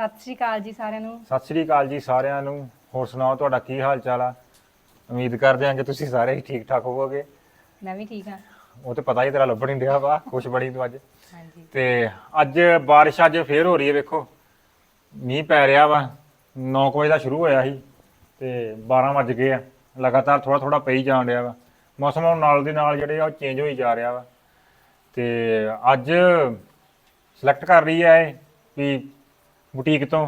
ਸਤਿ ਸ਼੍ਰੀ ਅਕਾਲ ਜੀ ਸਾਰਿਆਂ ਨੂੰ। ਸਤਿ ਸ੍ਰੀ ਅਕਾਲ ਜੀ ਸਾਰਿਆਂ ਨੂੰ। ਹੋਰ ਸੁਣਾਓ ਤੁਹਾਡਾ ਕੀ ਹਾਲ ਚਾਲ ਆ? ਉਮੀਦ ਕਰਦੇ ਹਾਂ ਕਿ ਤੁਸੀਂ ਸਾਰੇ ਹੀ ਠੀਕ ਠਾਕ ਹੋਵੋਗੇ। ਮੈਂ ਵੀ ਠੀਕ ਹਾਂ। ਉਹ ਤੇ ਪਤਾ ਹੀ ਤੇਰਾ ਲੱਭਣ ਨਹੀਂ ਰਿਹਾ ਵਾ ਖੁਸ਼ ਬੜੀ ਤੂੰ ਅੱਜ। ਹਾਂਜੀ। ਤੇ ਅੱਜ ਬਾਰਿਸ਼ ਅੱਜ ਫੇਰ ਹੋ ਰਹੀ ਹੈ ਵੇਖੋ। ਮੀਂਹ ਪੈ ਰਿਹਾ ਵਾ 9 ਵਜੇ ਦਾ ਸ਼ੁਰੂ ਹੋਇਆ ਸੀ ਤੇ 12 ਵੱਜ ਗਏ ਆ। ਲਗਾਤਾਰ ਥੋੜਾ ਥੋੜਾ ਪਈ ਜਾਣ ਰਿਹਾ ਵਾ। ਮੌਸਮ ਹੁਣ ਨਾਲ ਦੇ ਨਾਲ ਜਿਹੜੇ ਆ ਉਹ ਚੇਂਜ ਹੋਈ ਜਾ ਰਿਹਾ ਵਾ। ਤੇ ਅੱਜ ਸਿਲੈਕਟ ਕਰ ਰਹੀ ਹੈ ਇਹ ਵੀ ਬੁਟੀਕ ਤੋਂ।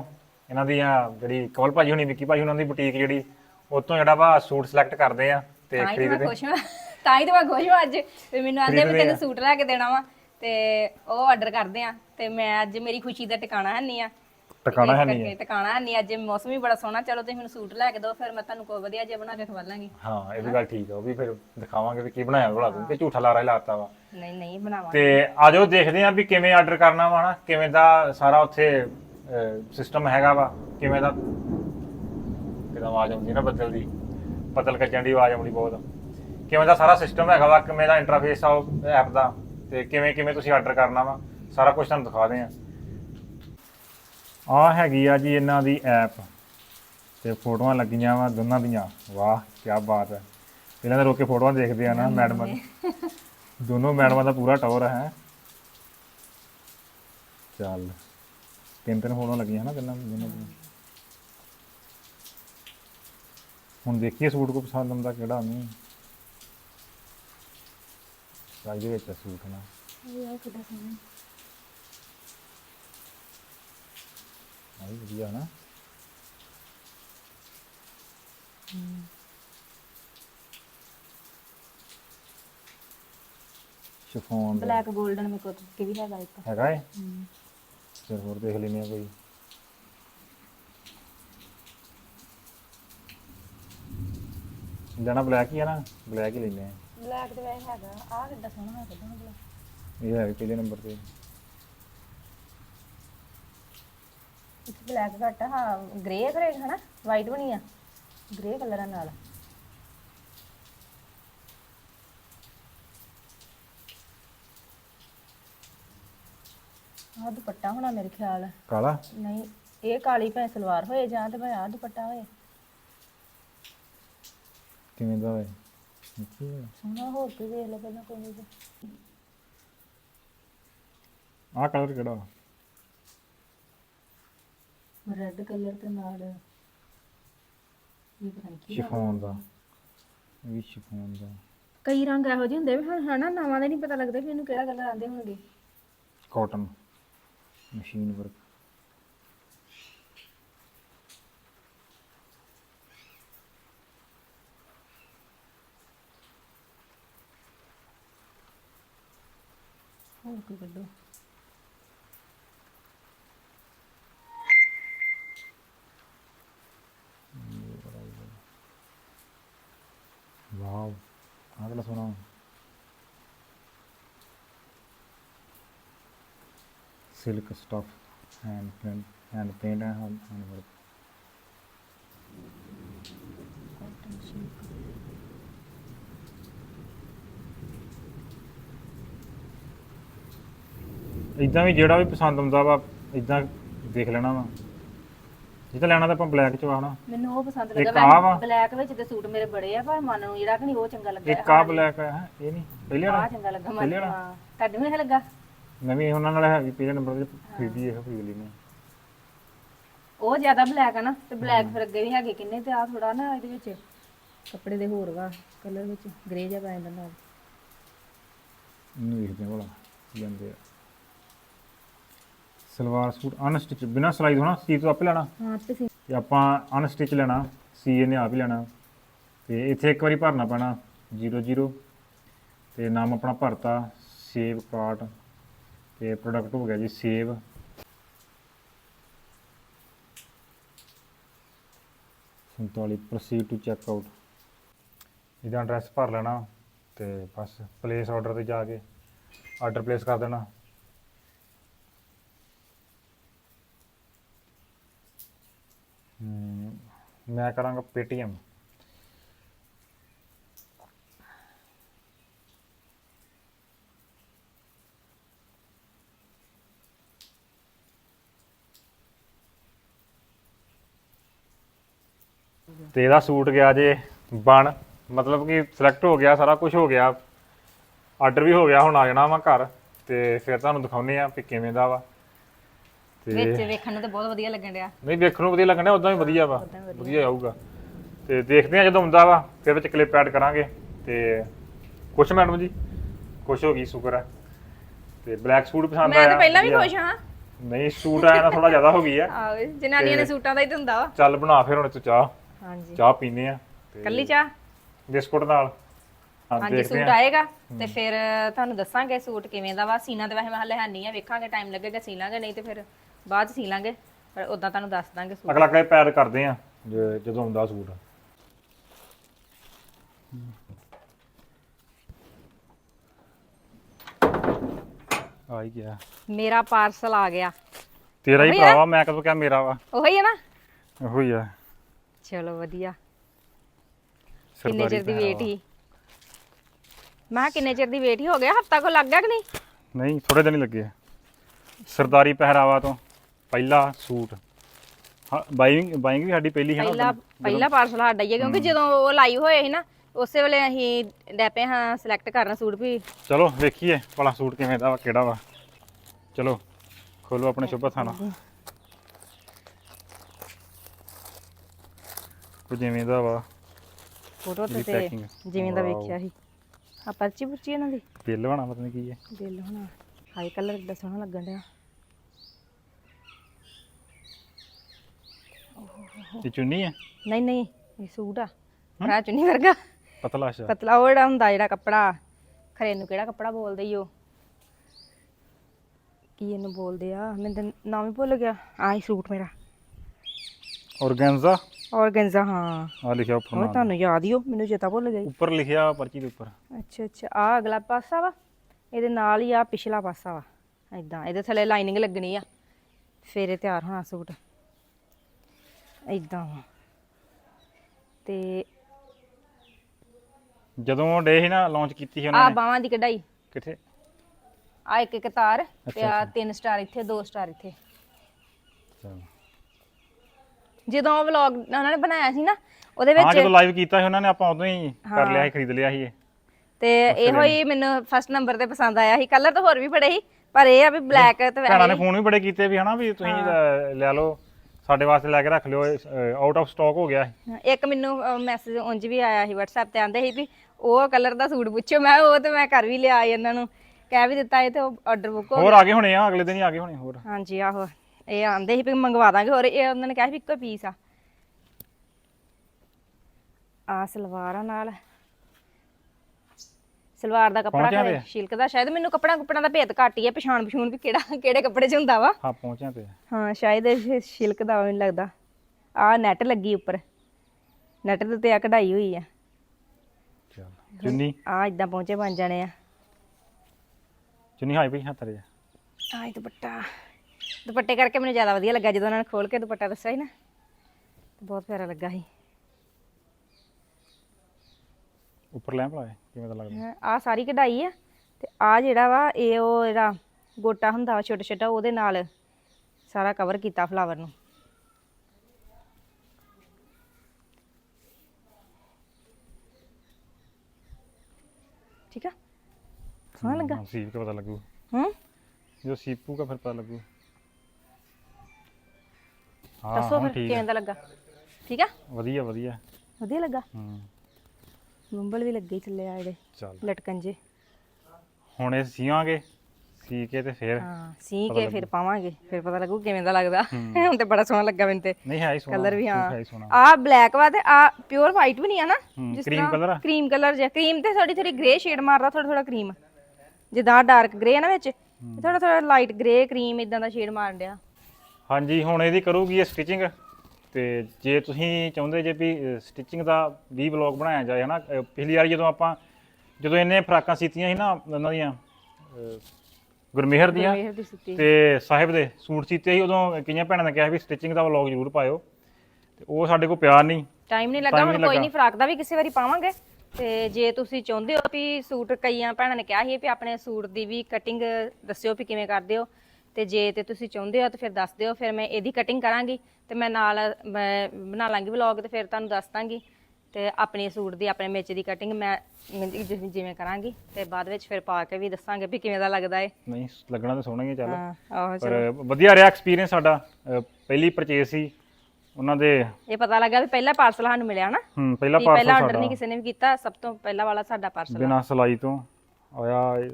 ਇਹਨਾਂ ਦੀ ਆ ਜਿਹੜੀ ਕਵਲ ਭਾਜੀ ਹੁਣੀ ਵਿੱਕੀ ਭਾਜੀ ਉਹਨਾਂ ਦੀ ਬੁਟੀਕ ਜਿਹੜੀ ਉਹ ਤੋਂ ਜਿਹੜਾ ਵਾ ਸੂਟ ਸਿਲੈਕਟ ਕਰਦੇ ਆ ਤੇ ਤਾਂ ਹੀ ਤਾਂ ਮੈਂ ਖਰੀਦਦੇ। ਖੁਸ਼ ਹਾਂ ਤਾਂ ਹੀ ਤਾਂ ਮੈਂ ਖੁਸ਼ ਹਾਂ ਅੱਜ। ਤੇ ਮੈਨੂੰ ਆਂਦੇ ਵੀ ਖਰੀਦਦੇ ਤੈਨੂੰ ਆ। ਸੂਟ ਲੈ ਕੇ ਦੇਣਾ ਵਾ। ਤੇ ਉਹ ਆਰਡਰ ਕਰਦੇ ਆ। ਤੇ ਮੈਂ ਅੱਜ ਮੇਰੀ ਖੁਸ਼ੀ ਦਾ ਟਿਕਾਣਾ ਹੈ ਨਹੀਂ ਆ। ਟਿਕਾਣਾ ਹੈ ਨਹੀਂ ਟਿਕਾਣਾ ਹੈ ਨਹੀਂ ਅੱਜ ਮੌਸਮ ਵੀ ਬੜਾ ਸੋਹਣਾ। ਚਲੋ ਤੁਸੀਂ ਮੈਨੂੰ ਸੂਟ ਲੈ ਕੇ ਦਿਓ ਫਿਰ ਮੈਂ ਤੁਹਾਨੂੰ ਕੋਈ ਵਧੀਆ ਜਿਹਾ ਬਣਾ ਕੇ ਖਵਾ ਲਾਂਗੀ। ਹਾਂ ਇਹ ਵੀ ਗੱਲ ਠੀਕ ਆ। ਉਹ ਵੀ ਫਿਰ ਦਿਖਾਵਾਂਗੇ ਵੀ ਕੀ ਬਣਾਇਆ ਭਲਾ ਤੂੰ ਕਿ ਝੂਠਾ ਲਾਰਾ ਹੀ ਲਾਤਾ ਵਾ। ਨਹੀਂ ਨਹੀਂ ਬਣਾਵਾਂਗੇ। ਤੇ ਆਜੋ ਦੇਖਦੇ ਆਂ ਵੀ ਕਿਵੇਂ ਆਰਡਰ ਕਰਨਾ ਵਾ ਨਾ। ਕਿਵੇਂ ਦਾ ਸਾਰਾ ਉੱਥੇ ਸਿਸਟਮ ਹੈਗਾ ਵਾ ਕਿਵੇਂ ਦਾ? ਕਿਦਾਂ ਆਵਾਜ਼ ਆਉਂਦੀ ਨਾ ਬੱਦਲ ਦੀ ਬੱਦਲ ਕੱਜਣ ਦੀ ਆਵਾਜ਼ ਆਉਂਦੀ ਬਹੁਤ। ਕਿਵੇਂ ਦਾ ਸਾਰਾ ਸਿਸਟਮ ਹੈਗਾ ਵਾ ਕਿਵੇਂ ਦਾ ਇੰਟਰਫੇਸ ਆ ਉਹ ਐਪ ਦਾ? ਤੇ ਕਿਵੇਂ ਕਿਵੇਂ ਤੁਸੀਂ ਆਰਡਰ ਕਰਨਾ ਵਾ? ਸਾਰਾ ਕੁਝ ਤੁਹਾਨੂੰ ਦਿਖਾਦੇ ਆਂ ਆ ਹੈਗੀ ਆ ਜੀ ਇਹਨਾਂ ਦੀ ਐਪ ਤੇ ਫੋਟੋਆਂ ਲੱਗੀਆਂ ਵਾ ਦੋਨਾਂ ਦੀਆਂ। ਵਾਹ ਕੀ ਬਾਤ ਹੈ। ਇਹਨਾਂ ਦੇ ਰੋਕ ਕੇ ਫੋਟੋਆਂ ਦੇਖਦੇ ਆ ਨਾ ਮੈਡਮ ਦੋਨੋਂ ਮੈਡਮਾਂ ਦਾ ਪੂਰਾ ਟਾਵਰ ਹੈ। ਚੱਲ। ਤਿੰਨ ਤਿੰਨ ਫੋਟੋਆਂ ਲੱਗੀਆਂ ਹਨਾ ਤਿੰਨਾਂ ਦੋਨਾਂ ਦੀਆਂ। ਹੁਣ ਦੇਖੀਏ ਸੂਟ ਕੋ ਪਸੰਦ ਆਉਂਦਾ ਕਿਹੜਾ ਨਹੀਂ। ਸਾਈਜ਼ ਦੇ ਵਿੱਚ ਆ ਸੂਟ ਨਾ। ਇਹ ਸੋਹਣਾ। ਆ ਵੀ ਵਧੀਆ ਨਾ। ਸ਼ਿਫੋਨ ਦਾ। ਬਲੈਕ 골ਡਨ ਕੋਲ ਕਿ ਵੀ ਹੈਗਾ ਇੱਕ। ਹੈਗਾ ਏ? ਫਿਰ ਹੋਰ ਦੇਖ ਲੈਨੇ ਆ ਕੋਈ ਲੈਣਾ ਬਲੈਕ ਹੀ ਆ ਨਾ ਬਲੈਕ ਹੀ ਲੈਨੇ ਆ। ਬਲੈਕ ਦੇ ਵੈਸੇ ਹੈਗਾ ਆਹ ਕਿੱਦਾਂ ਸੋਹਣਾ ਹੈ ਕਿੱਦਾਂ ਬਲੈਕ ਇਹ ਹੈ ਪਹਿਲੇ ਨੰਬਰ ਤੇ? ਇੱਕ ਬਲੈਕ ਘੱਟ ਹਾਂ ਗ੍ਰੇ ਕਰੇ ਹਨਾ? ਵਾਈਟ ਬਣੀ ਆ ਗ੍ਰੇ ਕਲਰਾਂ ਨਾਲ। ਆਹ ਦੁਪੱਟਾ ਹੋਣਾ ਮੇਰੇ ਖਿਆਲ। ਕਾਲਾ? ਨਹੀਂ ਇਹ ਕਾਲੀ ਭੈ ਸਲਵਾਰ ਹੋਏ ਜਾਂ ਤੇ ਭੈ ਆਹ ਦੁਪੱਟਾ ਹੋਏ। ਕਿਵੇਂ ਦਾ ਹੈ ਅੱਛਾ ਸੋਹਣਾ ਹੋਰ ਕੋਈ ਵੇਖ ਲਓ ਪਹਿਲਾਂ ਕੋਈ ਨਹੀਂ। ਆਹ ਕਲਰ ਕਿਹੜਾ? ਰੈੱਡ ਕਲਰ ਤੇ ਨਾਲ ਇਹ ਪਤਾ ਨੀ ਕੀ ਆ। ਸ਼ਿਫੋਨ ਦਾ। ਇਹ ਵੀ ਸ਼ਿਫੋਨ ਦਾ। ਕਈ ਰੰਗ ਇਹੋ ਜਿਹੇ ਹੁੰਦੇ ਵੀ ਹੁਣ ਹਨਾ ਨਾਵਾਂ ਦੇ ਨਹੀਂ ਪਤਾ ਲੱਗਦਾ ਵੀ ਇਹਨੂੰ ਕਿਹੜਾ ਕਲਰ ਆਂਦੇ ਹੋਣਗੇ। ਕਾਟਨ ਮਸ਼ੀਨ ਵਰਕ ਹੋਰ ਕੋਈ ਕੱਢੋ ਵਾਓ ਆਹ ਕਿਹੜਾ ਸੋਹਣਾ silk stuff hand paint hand paint ਹੈ ਹੈਂਡ ਵਰਕ ਕਾਟਨ ਸਿਲਕ ਇਦਾਂ ਵੀ ਜਿਹੜਾ ਵੀ ਪਸੰਦ ਆਉਂਦਾ ਵਾ ਇਦਾਂ ਦੇਖ ਲੈਣਾ ਵਾ। ਜੇ ਤਾਂ ਲੈਣਾ ਤਾਂ ਆਪਾਂ ਬਲੈਕ ਚ ਆਣਾ ਮੈਨੂੰ ਉਹ ਪਸੰਦ ਇੱਕ ਲੱਗਾ ਆਹ ਵਾ। ਬਲੈਕ ਵਿੱਚ ਤੇ ਸੂਟ ਮੇਰੇ ਬੜੇ ਆ ਪਰ ਮਨ ਨੂੰ ਜਿਹੜਾ ਕਿ ਨਹੀਂ ਉਹ ਚੰਗਾ ਲੱਗਾ। ਇੱਕ ਆ ਬਲੈਕ ਹੈ ਹੈਂ, ਇਹ ਨਹੀਂ। ਪਹਿਲੇ ਆ ਵਾਲਾ ਚੰਗਾ ਲੱਗਾ ਮਨ ਪਹਿਲੇ ਨੂੰ ਵਾਲਾ? ਹਾਂ। ਤੁਹਾਡੇ ਨੂੰ ਇਹ ਲੱਗਾ? ਮੈਂ ਵੀ ਉਹਨਾਂ ਨਾਲ ਹੈਗੀ ਪਹਿਲੇ ਨੰਬਰ ਤੇ ਖਰੀਦੀ ਇਹ ਖਰੀਦ ਲਈ ਮੈਂ ਉਹ ਜ਼ਿਆਦਾ ਬਲੈਕ ਆ ਨਾ ਤੇ ਬਲੈਕ ਫਿਰ ਅੱਗੇ ਵੀ ਹੈਗੇ ਕਿੰਨੇ ਤੇ ਆ ਥੋੜਾ ਨਾ ਇਹਦੇ ਵਿੱਚ ਕੱਪੜੇ ਦੇ ਹੋਰ ਵਾ ਕਲਰ ਵਿੱਚ ਗ੍ਰੇ ਜਿਹਾ ਪੈ ਜਾਂਦਾ ਨਾਲ। ਇਹਨੂੰ ਵੇਖਦੇ ਹਾਂ ਭਲਾ ਕੀ ਜਾਂਦੇ ਆ। ਸਲਵਾਰ ਸੂਟ ਅਨਸਟਿਚ ਬਿਨਾ ਸਿਲਾਈ ਨਾ ਸੀ ਤੋਂ ਆਪੇ ਲੈਣਾ। ਹਾਂ ਤੇ ਸੀ। ਤੇ ਆਪਾਂ ਅਨਸਟਿਚ ਲੈਣਾ ਸੀ ਇਹਨੇ ਆਪ ਹੀ ਲੈਣਾ। ਤੇ ਇੱਥੇ ਇੱਕ ਵਾਰੀ ਭਰਨਾ ਪੈਣਾ 00 ਤੇ ਨਾਮ ਆਪਣਾ ਭਰਤਾ ਸੇਵ ਕਾਰਟ ਤੇ ਪ੍ਰੋਡਕਟ ਹੋ ਗਿਆ ਜੀ ਸੇਵ ਸੰਤਾਲੀ ਪ੍ਰੋਸੀਡ ਟੂ ਚੈੱਕ ਆਊਟ ਇਹਦਾ ਐਡਰੈਸ ਭਰ ਲੈਣਾ ਤੇ ਬਸ ਪਲੇਸ ਆਰਡਰ ਤੇ ਜਾ ਕੇ ਆਰਡਰ ਪਲੇਸ ਕਰ ਦੇਣਾ। ਮੈਂ ਕਰਾਂਗਾ ਪੇਟੀਐਮ ਤੇ ਇਹਦਾ ਸੂਟ ਗਿਆ ਜੇ ਬਣ। ਮਤਲਬ ਕਿ ਸਿਲੈਕਟ ਹੋ ਗਿਆ ਸਾਰਾ ਕੁਝ ਹੋ ਗਿਆ। ਆਰਡਰ ਵੀ ਹੋ ਗਿਆ ਹੁਣ ਆ ਜਾਣਾ ਵਾ ਘਰ। ਤੇ ਫਿਰ ਤੁਹਾਨੂੰ ਦਿਖਾਉਨੇ ਆ ਕਿ ਕਿਵੇਂ ਦਾ ਵਾ। ਤੇ ਵਿੱਚ ਵੇਖਣ ਨੂੰ ਤਾਂ ਬਹੁਤ ਵਧੀਆ ਲੱਗਣ ਡਿਆ। ਨਹੀਂ ਵੇਖਣ ਨੂੰ ਵਧੀਆ ਲੱਗਣਾ ਉਦਾਂ ਵੀ ਵਧੀਆ ਵਾ। ਵਧੀਆ। ਆਊਗਾ। ਤੇ ਦੇਖਦੇ ਆ ਜਦੋਂ ਹੁੰਦਾ ਵਾ ਫਿਰ ਵਿੱਚ ਕਲਿੱਪ ਐਡ ਕਰਾਂਗੇ। ਤੇ ਖੁਸ਼ ਮੈਡਮ ਜੀ? ਖੁਸ਼ ਹੋ ਗਈ ਸ਼ੁਕਰ ਹੈ ਤੇ ਬਲੈਕ ਸੂਟ ਪਸੰਦ ਆਇਆ ਮੈਂ ਤਾਂ ਪਹਿਲਾਂ ਵੀ। ਖੁਸ਼ ਹਾਂ। ਨਹੀਂ ਸੂਟ ਆਇਆ ਨਾ ਥੋੜਾ ਜ਼ਿਆਦਾ ਹੋ ਗਈ ਆ। ਆਹ ਜਨਾਨੀਆਂ ਦੇ ਸੂਟਾਂ ਦਾ ਹੀ ਤਾਂ ਹੁੰਦਾ ਵਾ। ਚੱਲ ਬਣਾ ਫਿਰ ਹੁਣ ਤੂੰ ਚਾਹ। ਹਾਂਜੀ। ਚਾਹ ਪੀਨੇ ਆ। ਤੇ ਕੱਲੀ ਚਾਹ? ਬਿਸਕੁਟ ਨਾਲ। ਹਾਂ ਹਾਂਜੀ ਦੇਖਦੇ ਸੂਟ ਆ ਆਏਗਾ ਤੇ ਫਿਰ ਤੁਹਾਨੂੰ ਦੱਸਾਂਗੇ ਸੂਟ ਕਿਵੇਂ ਦਾ ਵਾ। ਸੀਨਾ ਤੇ ਵੈਸੇ ਮੈਂ ਹਲੇ ਹੈ ਨਹੀਂ ਆ ਵੇਖਾਂਗੇ ਟਾਈਮ ਲੱਗੇਗਾ ਸੀ ਲਾਂਗੇ ਨਹੀਂ ਤੇ ਫਿਰ ਬਾਅਦ ਚ ਸੀ ਲਾਂਗੇ ਪਰ ਉਦਾਂ ਤੁਹਾਨੂੰ ਦੱਸ ਦਾਂਗੇ ਸੂਟ। ਅਗਲਾ ਕਹੇ ਪੈਰ ਕਰਦੇ ਆ ਜ- ਜਦੋਂ ਹੁੰਦਾ ਸੂਟ। ਆ ਹੀ ਗਿਆ। ਮੇਰਾ ਪਾਰਸਲ ਆ ਗਿਆ। ਤੇਰਾ ਹੀ? ਭਰਾਵਾ ਮੈਂ ਕਦੋਂ ਕਿਹਾ ਮੇਰਾ ਵਾ। ਉਹੀ ਹੈ ਨਾ। ਉਹੋ ਹੀ ਆ। ਚਲੋ ਵਧੀਆ। ਕਿੰਨੇ ਚਿਰ ਦੀ। ਵੇਟ ਹੀ? ਮੈਂ ਕਿਹਾ ਕਿੰਨੇ ਚਿਰ ਦੀ ਵੇਟ ਹੀ ਹੋ ਗਿਆ? ਹਫਤਾ ਕੋ ਲੱਗ ਗਿਆ ਕਿ ਨਹੀਂ? ਨਹੀਂ ਥੋੜੇ ਦਿਨ ਹੀ ਲੱਗੇ ਆ। ਸਰਦਾਰੀ ਪਹਿਰਾਵਾ ਤੋਂ। ਪਹਿਲਾ ਸੂਟ। ਬਾਈਂਗ ਬਾਈਂਗ ਵੀ ਸਾਡੀ ਪਹਿਲੀ ਹੈ ਨਾ ਪਹਿਲਾ। ਪਹਿਲਾ ਪਾਰਸਲ ਸਾਡਾ ਹੀ ਹੈ ਕਿਉਂਕਿ ਜਦੋਂ ਉਹ ਲਾਈਵ ਹੋਏ ਸੀ ਨਾ ਉਸੇ ਵੇਲੇ ਅਸੀਂ ਡੈਪੇ ਹਾਂ ਸਿਲੈਕਟ ਕਰਨਾ ਸੂਟ ਵੀ। ਚਲੋ ਵੇਖੀਏ ਭਲਾ ਸੂਟ ਕਿਵੇਂ ਦਾ ਵਾ ਕਿਹੜਾ ਵਾ। ਚਲੋ ਖੋਲੋ ਆਪਣੇ ਸ਼ੁਭ ਥਾਣਾ। ਕੁਝ ਜਿਵੇਂ ਦਾ ਵਾ। ਫੋਟੋ ਤੇ ਇਹਦੀ packing। ਜਿਵੇਂ ਦਾ। ਵੇਖਿਆ ਸੀ। ਆ ਪਰਚੀ ਪੁਰਚੀ ਇਹਨਾਂ ਦੀ? ਬਿੱਲ ਬਣਾ ਪਤਾ ਨਹੀਂ ਕੀ ਹੈ। ਬਿੱਲ ਹੋਣਾ। ਹਾਈ ਕਲਰ ਦਾ ਸੋਹਣਾ ਲੱਗਣ ਡਿਆ। ਇਹ ਚੁੰਨੀ ਹੈ? ਨਹੀਂ ਨਹੀਂ ਇਹ ਸੂਟ ਆ। ਆ ਚੁੰਨੀ ਵਰਗਾ। ਪਤਲਾ ਸ਼ਾ ਪਤਲਾ ਉਹ ਜਿਹੜਾ ਹੁੰਦਾ ਜਿਹੜਾ ਕੱਪੜਾ। ਖਰੇ ਨੂੰ ਕਿਹੜਾ ਕੱਪੜਾ ਬੋਲਦੇ ਈ ਉਹ? ਕੀ ਇਹਨੂੰ ਬੋਲਦੇ ਆ? ਮੈਨੂੰ ਤਾਂ ਨਾਮ ਹੀ ਭੁੱਲ ਗਿਆ। ਆਹ ਸੂਟ ਮੇਰਾ। ਔਰਗੈਂਜ਼ਾ? ਔਰਗੈਂਜ਼ਾ ਹਾਂ। ਆ ਲਿਖਿਆ ਉੱਪਰ ਉਹ ਨਾਲ। ਤੁਹਾਨੂੰ ਯਾਦ ਹੀ ਹੋ ਮੈਨੂੰ ਚੇਤਾ ਭੁੱਲ ਗਿਆ ਈ। ਉੱਪਰ ਲਿਖਿਆ ਪਰਚੀ ਦੇ ਉੱਪਰ। ਅੱਛਾ ਅੱਛਾ। ਆ ਅਗਲਾ ਪਾਸਾ ਵਾ। ਇਹਦੇ ਨਾਲ ਹੀ ਆ ਪਿਛਲਾ ਪਾਸਾ ਵਾ। ਇਦਾਂ ਇਹਦੇ ਥੱਲੇ ਲਾਈਨਿੰਗ ਲੱਗਣੀ ਆ। ਫਿਰ ਇਹ ਤਿਆਰ ਹੋਣਾ ਸੂਟ। ਇਦਾਂ ਤੇ ਜਦੋਂ ਡੇ ਸੀ ਨਾ ਲਾਂਚ ਕੀਤੀ ਸੀ ਆ ਉਹਨਾਂ ਨੇ। ਬਾਹਾਂ ਦੀ ਕਢਾਈ। ਕਿੱਥੇ? ਆ ਇੱਕ ਇੱਕ ਤਾਰ ਤੇ ਆ ਤਿੰਨ ਸਟਾਰ ਇੱਥੇ ਦੋ ਸਟਾਰ ਇੱਥੇ। ਚਲੋ। ਜਦੋਂ ਉਹ ਵਲੌਗ ਉਹਨਾਂ ਨੇ ਬਣਾਇਆ ਸੀ ਨਾ ਉਹਦੇ ਹਾਂ ਵਿੱਚ ਜਦੋਂ ਲਾਈਵ ਕੀਤਾ ਸੀ ਉਹਨਾਂ ਨੇ ਆਪਾਂ ਉਦੋਂ ਹੀ ਕਰ ਲਿਆ ਸੀ ਖਰੀਦ ਲਿਆ ਸੀ ਇਹ। ਤੇ ਇਹੋ ਹੀ ਮੈਨੂੰ ਫਸਟ ਨੰਬਰ ਤੇ ਪਸੰਦ ਆਇਆ ਸੀ। ਕਲਰ ਤਾਂ ਹੋਰ ਵੀ ਬੜੇ ਸੀ ਪਰ ਇਹ ਆ ਵੀ ਬਲੈਕ ਤੇ ਭੈਣਾਂ ਵੈਸੇ ਨੇ ਫੋਨ ਵੀ ਬੜੇ ਕੀਤੇ ਵੀ ਹਨਾ ਵੀ ਤੁਸੀਂ ਲੈ- ਲੈ ਲਓ ਸਾਡੇ ਵਾਸਤੇ ਲੈ ਕੇ ਰੱਖ ਲਿਓ ਆਊਟ ਆਫ ਸਟਾਕ ਹੋ ਗਿਆ ਸੀ। ਇੱਕ ਮੈਨੂੰ ਮੈਸੇਜ ਉਂਝ ਵੀ ਆਇਆ ਸੀ WhatsApp ਤੇ ਆਂਦੇ ਸੀ ਵੀ ਉਹ ਕਲਰ ਦਾ ਸੂਟ ਪੁੱਛੋ। ਮੈਂ ਕਿਹਾ ਉਹ ਤੇ ਮੈਂ ਕਰ ਵੀ ਲਿਆ ਸੀ ਇਹਨਾਂ ਨੂੰ। ਕਹਿ ਵੀ ਦਿੱਤਾ ਇਹ ਤੇ ਆਰਡਰ ਬੁੱਕ ਹੋ ਹੋਰ ਆ ਗਏ ਹੋਣੇ ਆ ਅਗਲੇ ਦਿਨ ਹੀ ਆ ਗਏ ਹੋਣੇ ਹੋਰ। ਹਾਂਜੀ ਆਹੋ। ਇਹ ਆਂਦੇ ਸੀ ਵੀ ਮੰਗਵਾ ਦਾਂਗੇ ਹੋਰ ਇਹ ਉਹਨਾਂ ਨੇ ਕਿਹਾ ਸੀ ਵੀ ਇੱਕੋ ਪੀਸ ਆ। ਆ ਸਲਵਾਰ ਨਾਲ। ਸਲਵਾਰ ਦਾ ਕੱਪੜਾ ਪਹੁੰਚਿਆ ਖਰੇ? ਸ਼ਿਲਕ ਦਾ ਸ਼ਾਇਦ ਮੈਨੂੰ ਕੱਪੜਾ ਕੁਪੜਾ ਦਾ ਭੇਤ ਘੱਟ ਹੀ ਆ ਪਛਾਣ ਪਛੂਣ ਵੀ ਕਿਹੜਾ ਕਿਹੜੇ ਕੱਪੜੇ 'ਚ ਹੁੰਦਾ ਵਾ। ਹਾਂ ਪਹੁੰਚਿਆ ਤੇ ਹਾਂ ਸ਼ਾਇਦ ਇਹ ਸ਼ਿਲਕ ਦਾ ਮੈਨੂੰ ਲੱਗਦਾ। ਆ ਨੈਟ ਲੱਗੀ ਉੱਪਰ। ਨੈਟ ਦੇ ਉੱਤੇ ਆ ਕਢਾਈ ਹੋਈ ਆ। ਚਲ ਚੁੰਨੀ? ਆ ਇਦਾਂ ਪਹੁੰਚੇ ਬਣ ਜਾਣੇ ਆ। ਚੁੰਨੀ ਹਾਈ ਪਈ ਹੱਥ ਰੇ ਆ ਇਹ ਦੁਪੱਟਾ। ਦੁਪੱਟੇ ਕਰਕੇ ਮੈਨੂੰ ਜ਼ਿਆਦਾ ਵਧੀਆ ਲੱਗਾ ਜਦੋਂ ਉਹਨਾਂ ਨੇ ਖੋਲ ਕੇ ਦੁਪੱਟਾ ਦੱਸਿਆ ਸੀ ਨਾ। ਬਹੁਤ ਪਿਆਰਾ ਲੱਗਾ ਸੀ। ਉੱਪਰ ਲੈਂਪ ਲਾਏ ਕਿਵੇਂ ਦਾ ਲੱਗਦਾ? ਆ ਸਾਰੀ ਕਢਾਈ ਆ ਤੇ ਆ ਜਿਹੜਾ ਵਾ ਇਹ ਉਹ ਜਿਹੜਾ ਗੋਟਾ ਹੁੰਦਾ ਵਾ ਛੋਟਾ ਛੋਟਾ ਉਹਦੇ ਨਾਲ ਸਾਰਾ ਕਵਰ ਕੀਤਾ ਫਲਾਵਰ ਨੂੰ। ਠੀਕ ਆ? ਸੋਹਣਾ ਲੱਗਾ? ਸੀਪ ਕੇ ਪਤਾ ਲੱਗੂ? ਹੂੰ? ਜੋ ਸੀਪੂ ਦਾ ਫਿਰ ਪਤਾ ਲੱਗੂ। ਹਾਂ ਦੱਸੋ ਹੁਣ ਫਿਰ ਠੀਕ ਕਿਵੇਂ ਦਾ ਲੱਗਾ। ਠੀਕ ਆ? ਵਧੀਆ ਵਧੀਆ। ਵਧੀਆ ਲੱਗਾ? ਹੂੰ। ਗੁੰਬਲ ਵੀ ਲੱਗੇ ਹੀ ਆ ਜਿਹੜੇ ਚੱਲ। ਲਟਕਣ ਜੇ। ਹੁਣ ਇਹ ਸੀਵਾਂਗੇ ਸੀ ਕੇ ਤੇ ਫਿਰ ਹਾਂ ਸੀ ਕੇ ਫਿਰ ਪਾਵਾਂਗੇ ਫਿਰ ਪਤਾ ਲੱਗੂ ਕਿਵੇਂ ਦਾ ਲੱਗਦਾ। ਹੁਣ ਤੇ ਬੜਾ ਸੋਹਣਾ ਲੱਗਾ ਮੈਨੂੰ ਤੇ। ਨਹੀਂ ਹੈ ਹੀ ਸੋਹਣਾ ਕਲਰ ਵੀ ਸੂਟ ਹਾਂ ਹੈ ਹੀ ਸੋਹਣਾ। ਆ ਬਲੈਕ ਵਾ ਤੇ ਆ ਪਿਓਰ ਵਾਈਟ ਵੀ ਨਹੀਂ ਆ ਨਾ? ਹੂੰ, cream colour ਆ? ਕਰੀਮ ਕਲਰ ਜਿਹਾ। ਕਰੀਮ ਤੇ ਥੋੜੀ ਥੋੜੀ ਗ੍ਰੇ ਸ਼ੇਡ ਮਾਰਦਾ ਥੋੜਾ ਥੋੜਾ ਕਰੀਮ ਜਿੱਦਾਂ ਡਾਰਕ ਗ੍ਰੇ ਆ ਨਾ ਵਿੱਚ ਥੋੜਾ ਥੋੜਾ ਲਾਈਟ ਗ੍ਰੇ ਕਰੀਮ ਇਦਾਂ ਦਾ ਸ਼ੇਡ ਮਾਰਨ ਡਿਆ। ਹਾਂਜੀ ਹੁਣ ਇਹਦੀ ਕਰੂਗੀ ਇਹ ਸਟਿਚਿੰਗ ਤੇ ਜੇ ਤੁਸੀਂ ਚਾਹੁੰਦੇ ਜੇ ਵੀ ਸਟਿਚਿੰਗ ਦਾ ਵੀ ਵਲੌਗ ਬਣਾਇਆ ਜਾਏ ਹਨਾ? ਅਹ ਪਿਛਲੀ ਵਾਰੀ ਜਦੋਂ ਆਪਾਂ ਜਦੋਂ ਇਹਨੇ ਫਰਾਕਾਂ ਸੀਤੀਆਂ ਸੀ ਨਾ ਉਹਨਾਂ ਦੀਆਂ ਅਹ ਗੁਰਮੇਹਰ ਦੀਆਂ ਮੇਹਰ ਦੀ ਸੁੱਤੀ। ਤੇ ਸਾਹਿਬ ਦੇ ਸੂਟ ਸੀਤੇ ਸੀ ਉਦੋਂ ਕਈਆਂ ਭੈਣਾਂ ਨੇ ਕਿਹਾ ਵੀ ਸਟਿਚਿੰਗ ਦਾ ਵਲੌਗ ਜ਼ਰੂਰ ਪਾਇਓ। ਤੇ ਉਹ ਸਾਡੇ ਕੋਲ ਪਿਆ ਨਹੀਂ। ਟਾਈਮ ਨਹੀਂ ਲੱਗਾ Time ਹੁਣ ਨਹੀਂ ਕੋਈ ਲੱਗਾ। ਨਹੀਂ ਫਰਾਕ ਦਾ ਵੀ ਕਿਸੇ ਵਾਰੀ ਪਾਵਾਂਗੇ। ਤੇ ਜੇ ਤੁਸੀਂ ਚਾਹੁੰਦੇ ਹੋ ਵੀ ਸੂਟ ਕਈਆਂ ਭੈਣਾਂ ਨੇ ਕਿਹਾ ਸੀ ਵੀ ਆਪਣੇ ਸੂਟ ਦੀ ਵੀ ਕਟਿੰਗ ਦੱਸਿਓ ਵੀ ਕਿਵੇਂ ਕਰਦੇ ਹੋ। ਤੇ ਜੇ ਤੇ ਤੁਸੀਂ ਚਾਹੁੰਦੇ ਹੋ ਤਾਂ ਫਿਰ ਦੱਸ ਦਿਓ ਫਿਰ ਮੈਂ ਇਹਦੀ ਕਟਿੰਗ ਕਰਾਂਗੀ ਤੇ ਮੈਂ ਨਾਲ ਮੈਂ ਬਣਾ ਲਾਂਗੀ ਵਲੌਗ ਤੇ ਫਿਰ ਤੁਹਾਨੂੰ ਦੱਸ ਦਾਂਗੀ ਤੇ ਆਪਣੇ ਸੂਟ ਦੀ ਆਪਣੇ ਮੇਚੇ ਦੀ ਕਟਿੰਗ ਮੈਂ ਜਿ- ਜਿਵੇਂ ਕਰਾਂਗੀ ਤੇ ਬਾਅਦ ਵਿੱਚ ਫਿਰ ਪਾ ਕੇ ਵੀ ਦੱਸਾਂਗੇ ਵੀ ਕਿਵੇਂ ਦਾ ਲੱਗਦਾ ਏ। ਨਹੀਂ ਲੱਗਣਾ ਤਾਂ ਸੋਹਣਾ ਹੀ ਆ ਚੱਲ। ਹਾਂ ਆਹੋ ਪਰ ਵਧੀਆ ਰਿਹਾ ਐਕਸਪੀਰੀਅੰਸ ਸਾਡਾ। ਪਹਿਲੀ ਪਰਚੇਸ ਸੀ ਉਹਨਾਂ ਦੇ ਇਹ ਪਤਾ ਲੱਗਾ ਵੀ ਪਹਿਲਾ ਪਾਰਸਲ ਸਾਨੂੰ ਮਿਲਿਆ ਨਾ। ਹੂੰ ਪਹਿਲਾ ਵੀ ਪਾਰਸਲ ਪਹਿਲਾ ਆਰਡਰ ਸਾਡਾ। ਨਹੀਂ ਕਿਸੇ ਨੇ ਵੀ ਕੀਤਾ ਸਭ ਤੋਂ ਪਹਿਲਾ ਵਾਲਾ ਸਾਡਾ ਪਾਰਸਲ ਬਿਨਾਂ ਸਲਾਈ ਤੋਂ ਆਇਆ ਇਹ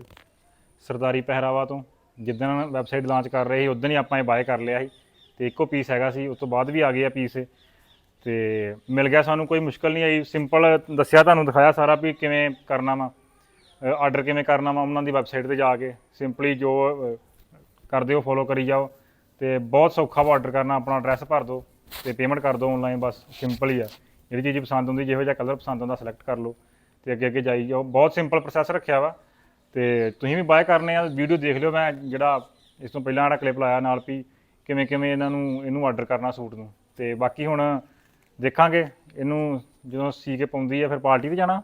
ਸਰਦਾਰੀ ਪਹਿਰਾਵਾ ਤੋਂ। ਜਿੱਦਣ ਵੈਬਸਾਈਟ ਲਾਂਚ ਕਰ ਰਹੇ ਸੀ ਉਦੋਂ ਹੀ ਆਪਾਂ ਇਹ ਬਾਏ ਕਰ ਲਿਆ ਸੀ ਤੇ ਇੱਕੋ ਪੀਸ ਹੈਗਾ ਸੀ ਉਸ ਤੋਂ ਬਾਅਦ ਵੀ ਆ ਗਏ ਆ ਪੀਸ ਤੇ ਮਿਲ ਗਿਆ ਸਾਨੂੰ ਕੋਈ ਮੁਸ਼ਕਲ ਨਹੀਂ ਆਈ। ਸਿੰਪਲ ਦੱਸਿਆ ਤੁਹਾਨੂੰ ਦਿਖਾਇਆ ਸਾਰਾ ਵੀ ਕਿਵੇਂ ਕਰਨਾ ਵਾ ਆਰਡਰ ਕਿਵੇਂ ਕਰਨਾ ਵਾ ਉਹਨਾਂ ਦੀ ਵੈਬਸਾਈਟ ਤੇ ਜਾ ਕੇ। ਸਿੰਪਲੀ ਜੋ ਅਹ, ਕਰਦੇ ਹੋ ਫੋਲੋ ਕਰੀ ਜਾਓ। ਤੇ ਬਹੁਤ ਸੌਖਾ ਵਾ ਆਰਡਰ ਕਰਨਾ ਆਪਣਾ ਐਡਰੈਸ ਭਰ ਦਿਓ ਤੇ ਪੇਮੈਂਟ ਕਰ ਦਿਓ ਆਨਲਾਈਨ ਬਸ ਸਿੰਪਲ ਹੀ ਆ। ਜਿਹੜੀ ਚੀਜ਼ ਪਸੰਦ ਹੁੰਦੀ ਜਿਹੋ ਜਿਹਾ ਕਲਰ ਪਸੰਦ ਹੁੰਦਾ ਸਿਲੈਕਟ ਕਰ ਲਓ ਤੇ ਅੱਗੇ ਅੱਗੇ ਜਾਈ ਜਾਓ। ਬਹੁਤ ਸਿੰਪਲ ਪ੍ਰੋਸੈਸ ਰੱਖਿਆ ਵਾ। ਤੇ ਤੁਸੀਂ ਵੀ ਬਾਏ ਕਰਨੇ ਆ ਵੀਡੀਓ ਦੇਖ ਲਿਓ ਮੈਂ ਜਿਹੜਾ ਇਸ ਤੋਂ ਪਹਿਲਾਂ ਜਿਹੜਾ ਕਲਿੱਪ ਲਾਇਆ ਨਾਲ ਵੀ ਕਿਵੇਂ ਕਿਵੇਂ ਇਹਨਾਂ ਨੂੰ ਇਹਨੂੰ ਆਰਡਰ ਕਰਨਾ ਸੂਟ ਨੂੰ। ਤੇ ਬਾਕੀ ਹੁਣ ਦੇਖਾਂਗੇ ਇਹਨੂੰ ਜਦੋਂ ਸੀ ਕੇ ਪਾਉਂਦੀ ਆ ਫਿਰ ਪਾਰਟੀ ਤੇ ਜਾਣਾ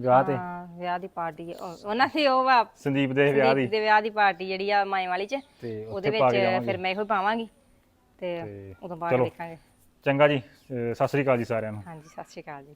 ਵਿਆਹ ਤੇ। ਹਾਂ ਵਿਆਹ ਦੀ ਪਾਰਟੀ ਉਹਨਾਂ ਦੀ ਉਹ ਵਾ ਸੰਦੀਪ ਦੇ ਵਿਆਹ ਦੀ। ਸੰਦੀਪ ਦੇ ਵਿਆਹ ਦੀ ਪਾਰਟੀ ਜਿਹੜੀ ਆ ਮਾਈ ਵਾਲੀ ਚ ਤੇ ਉਹਦੇ ਉੱਥੇ ਪਾ ਕੇ ਵਿੱਚ ਜਾਵਾਂਗੇ। ਫਿਰ ਮੈਂ ਇਹੋ ਹੀ ਪਾਵਾਂਗੀ। ਤੇ ਤੇ ਉਦੋਂ ਬਾਅਦ ਚਲੋ। ਦੇਖਾਂਗੇ। ਚੰਗਾ ਜੀ ਅਹ ਸਤਿ ਸ੍ਰੀ ਅਕਾਲ ਜੀ ਸਾਰਿਆਂ ਨੂੰ। ਹਾਂਜੀ ਸਤਿ ਸ਼੍ਰੀ ਅਕਾਲ ਜੀ।